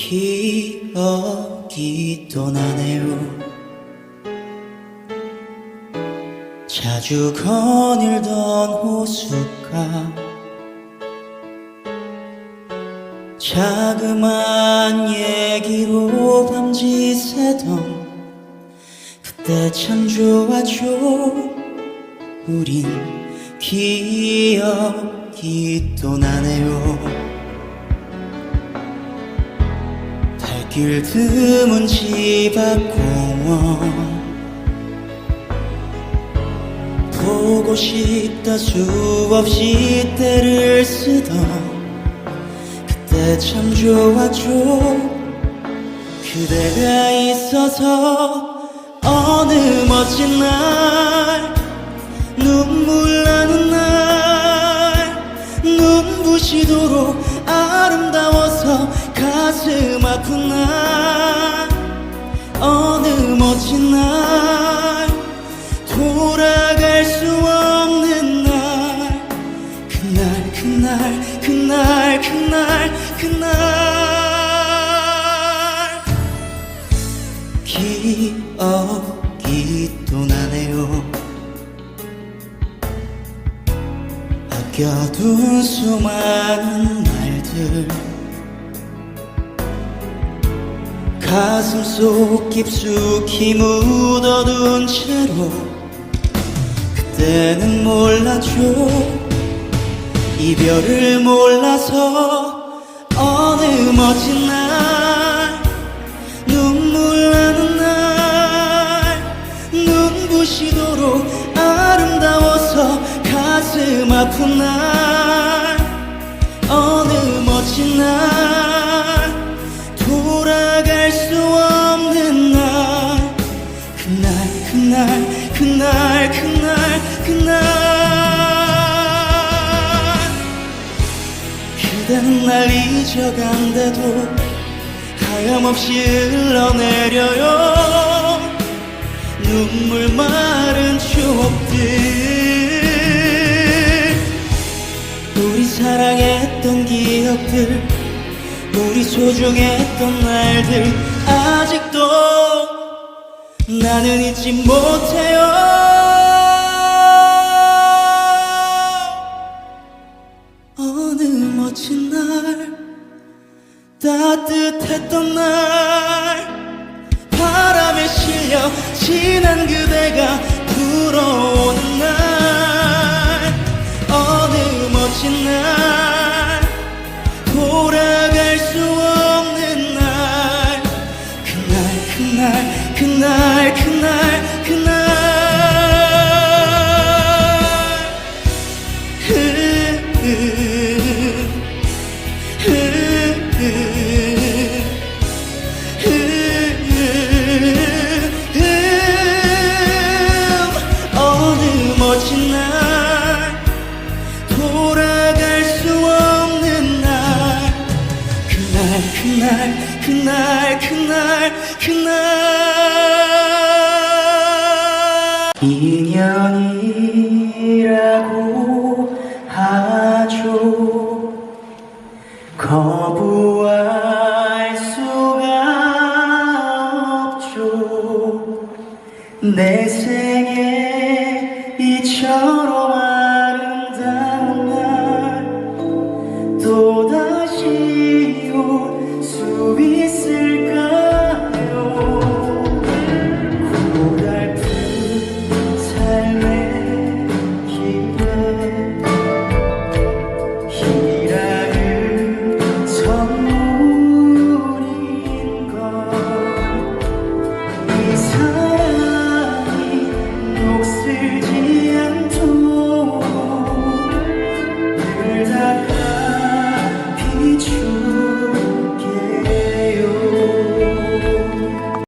기억이 또 나네요. 자주 거닐던 호숫가 자그만 얘기로 밤지 새던 그때 참 좋았죠. 우린 기억이 또 나네요 길 드문 집 앞 공원. 보고 싶다 수없이 때를 쓰던 그때 참 좋았죠. 그대가 있어서 어느 멋진 날 눈물 나는 날 눈부시도록 가슴 아픈 날 어느 멋진 날? 돌아갈 수 없는 날? 그날 그날 그날 그날 그날. 기억이 또 나네요. 아껴둔 수많은 말들 가슴 속 깊숙이 묻어둔 채로 그때는 몰랐죠 이별을 몰라서 어느 멋진 날 눈물 나는 날 눈부시도록 아름다워서 가슴 아픈 날 어느 멋진 날 그날 그날 그날 그날. 그댄 날 잊어간대도 하염없이 흘러내려요. 눈물 마른 추억들. 우리 사랑했던 기억들 우리 소중했던 날들 아직도 나는 잊지 못해요. 어느 멋진 날 따뜻했던 날 바람에 실려 지난 그대가 불어오 그날 인연이라고 하죠. 거부할 수가 없죠. 내 생에 이처럼